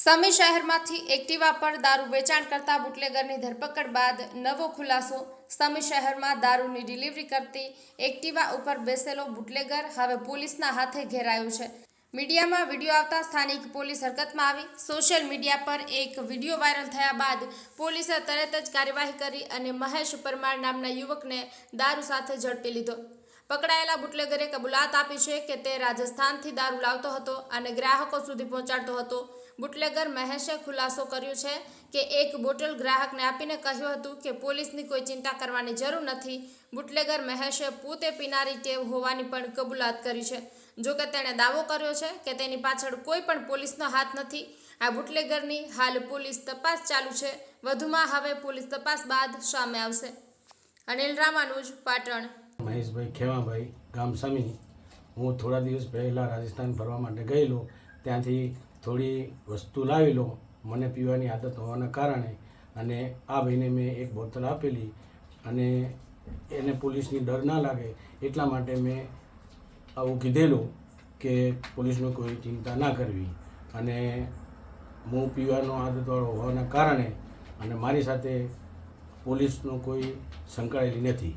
સમી શહેરમાંથી એક્ટિવા પર દારૂ વેચાણ કરતા બુટલેગરની ધરપકડ બાદ નવો ખુલાસો. સમી શહેરમાં દારૂની ડિલિવરી કરતી એક્ટિવા ઉપર બેસેલો બુટલેગર હવે પોલીસના હાથે ઘેરાયો છે. મીડિયામાં વીડિયો આવતા સ્થાનિક પોલીસ હરકતમાં આવી. સોશિયલ મીડિયા પર એક વીડિયો વાયરલ થયા બાદ પોલીસે તરત જ કાર્યવાહી કરી અને મહેશ પરમાર નામના યુવકને દારૂ સાથે ઝડપી લીધો. પકડાયેલા બુટલેગરે કબૂલાત આપી છે કે તે રાજસ્થાનથી દારૂ લાવતો હતો અને ગ્રાહકો સુધી પહોંચાડતો હતો. બુટલેગર મહેશે ખુલાસો કર્યો છે કે એક બોટલ ગ્રાહકને આપીને કહ્યું હતું કે પોલીસની કોઈ ચિંતા કરવાની જરૂર નથી. બુટલેગર મહેશે પોતે પીનારી ટેવ હોવાની પણ કબૂલાત કરી છે. જો કે તેણે દાવો કર્યો છે કે તેની પાછળ કોઈ પણ પોલીસનો હાથ નથી. આ બુટલેગરની હાલ પોલીસ તપાસ ચાલુ છે. વધુમાં હવે પોલીસ તપાસ બાદ સામે આવશે. અનિલ રામાનુજ, પાટણ. મહેશભાઈ ખેવાભાઈ ગામસમી હું થોડા દિવસ પહેલાં રાજસ્થાન ફરવા માટે ગયેલો. ત્યાંથી થોડી વસ્તુ લાવેલો. મને પીવાની આદત હોવાના કારણે અને આ ભાઈને મેં એક બોટલ આપેલી અને એને પોલીસની ડર ના લાગે એટલા માટે મેં આવું કીધેલું કે પોલીસનો કોઈ ચિંતા ના કરવી. અને હું પીવાનો આદતવાળો હોવાના કારણે અને મારી સાથે પોલીસનો કોઈ સંકળાયેલી નથી.